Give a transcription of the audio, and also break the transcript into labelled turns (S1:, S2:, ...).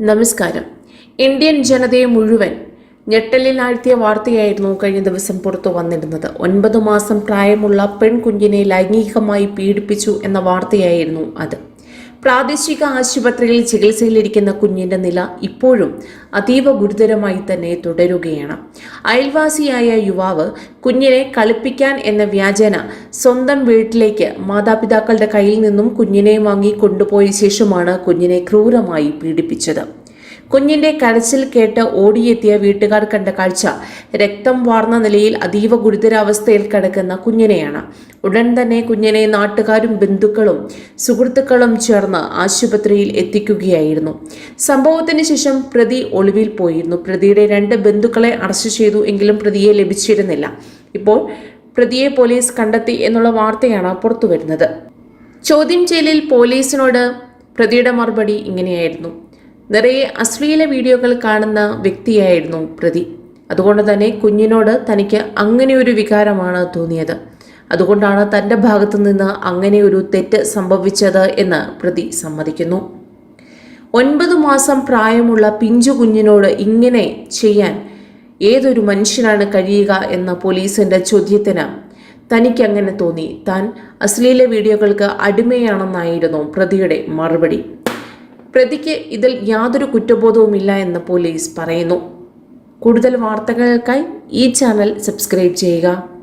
S1: നമസ്കാരം. ഇന്ത്യൻ ജനതയെ മുഴുവൻ ഞെട്ടലിൽ ആഴ്ത്തിയ വാർത്തയായിരുന്നു കഴിഞ്ഞ ദിവസം പുറത്തു വന്നിരുന്നത്. ഒൻപത് മാസം പ്രായമുള്ള പെൺകുഞ്ഞിനെ ലൈംഗികമായി പീഡിപ്പിച്ചു എന്ന വാർത്തയായിരുന്നു അത്. പ്രാദേശിക ആശുപത്രിയിൽ ചികിത്സയിലിരിക്കുന്ന കുഞ്ഞിന്റെ നില ഇപ്പോഴും അതീവ ഗുരുതരമായി തന്നെ തുടരുകയാണ്. അയൽവാസിയായ യുവാവ് കുഞ്ഞിനെ കളിപ്പിക്കാൻ എന്ന വ്യാജേന സ്വന്തം വീട്ടിലേക്ക് മാതാപിതാക്കളുടെ കയ്യിൽ നിന്നും കുഞ്ഞിനെ വാങ്ങി കൊണ്ടുപോയ ശേഷമാണ് കുഞ്ഞിനെ ക്രൂരമായി പീഡിപ്പിച്ചത്. കുഞ്ഞിന്റെ കരച്ചിൽ കേട്ട് ഓടിയെത്തിയ വീട്ടുകാർ കണ്ട കാഴ്ച. രക്തം വാർന്ന നിലയിൽ അതീവ ഗുരുതരാവസ്ഥയിൽ കിടക്കുന്ന കുഞ്ഞിനെയാണ്. ഉടൻ തന്നെ കുഞ്ഞിനെ നാട്ടുകാരും ബന്ധുക്കളും സുഹൃത്തുക്കളും ചേർന്ന് ആശുപത്രിയിൽ എത്തിക്കുകയായിരുന്നു. സംഭവത്തിന് ശേഷം പ്രതി ഒളിവിൽ പോയിരുന്നു. പ്രതിയുടെ രണ്ട് ബന്ധുക്കളെ അറസ്റ്റ് ചെയ്തു എങ്കിലും പ്രതിയെ ലഭിച്ചിരുന്നില്ല. ഇപ്പോൾ പ്രതിയെ പോലീസ് കണ്ടെത്തി എന്നുള്ള വാർത്തയാണ് പുറത്തുവരുന്നത്. ചോദ്യം ചെയ്യലിൽ പോലീസിനോട് പ്രതിയുടെ മറുപടി ഇങ്ങനെയായിരുന്നു. നിറയെ അശ്ലീല വീഡിയോകൾ കാണുന്ന വ്യക്തിയായിരുന്നു പ്രതി. അതുകൊണ്ട് തന്നെ കുഞ്ഞിനോട് തനിക്ക് അങ്ങനെ ഒരു വികാരമാണ് തോന്നിയത്. അതുകൊണ്ടാണ് തന്റെ ഭാഗത്തു നിന്ന് അങ്ങനെ ഒരു തെറ്റ് സംഭവിച്ചത് എന്ന് പ്രതി സമ്മതിക്കുന്നു. ഒൻപത് മാസം പ്രായമുള്ള പിഞ്ചു കുഞ്ഞിനോട് ഇങ്ങനെ ചെയ്യാൻ ഏതൊരു മനുഷ്യനാണ് കഴിയുക എന്ന പോലീസിന്റെ ചോദ്യത്തിന് തനിക്ക് അങ്ങനെ തോന്നി. താൻ അശ്ലീല വീഡിയോകൾക്ക് അടിമയാണെന്നായിരുന്നു പ്രതിയുടെ മറുപടി. പ്രതിക്ക് ഇതിൽ യാതൊരു കുറ്റബോധവുമില്ല എന്ന് പോലീസ് പറയുന്നു. കൂടുതൽ വാർത്തകൾക്കായി ഈ ചാനൽ സബ്സ്ക്രൈബ് ചെയ്യുക.